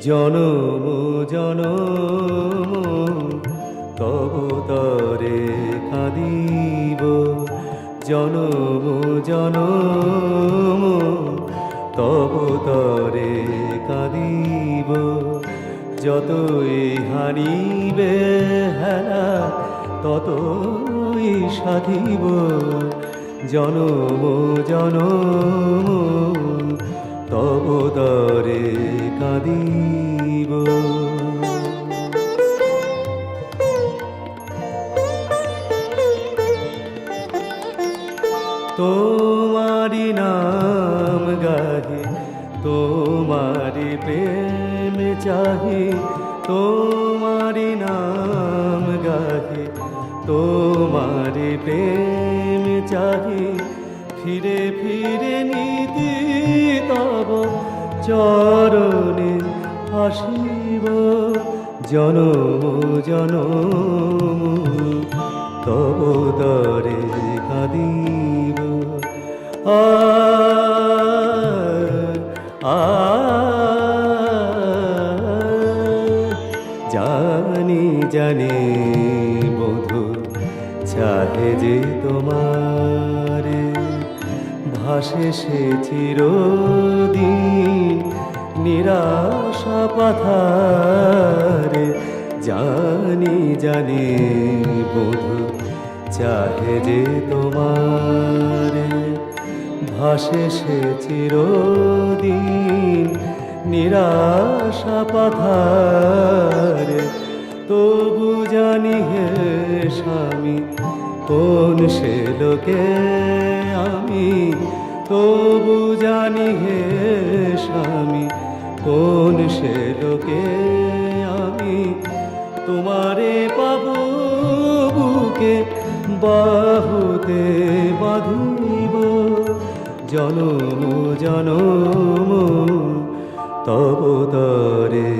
জনম জনম, তব তরে কাঁদিব জনম জনম, তব তরে কাঁদিব যতই হারিবে হেলা, ততই সাধিব। জনম জনম তব তরে কাঁদিব। তোমারি নাম গাহে তোমারি প্রেম চাহে তোমারি নাম গাহে তোমারি প্রেম চাহে। ফিরে ফিরে নীতি চরণে আসিব জনম জনম। তব তরে কাঁদিব। আ জানি জানি বধু চাহে যে তোমার। ভাসে সে চিরদিন নিরাশা পাথারে। জানি জানি বধু চাহে যে তোমার। ভাসে সে চিরদিন নিরাশা পাথারে। তবু জানি হে স্বামী কোন সে লোকে আমি, তবু জানি হে স্বামী, কোন সে লোকে আমি? তোমারে পাবো বুকে, বাহুতে বাঁধিব। জনম জনম, তব তরে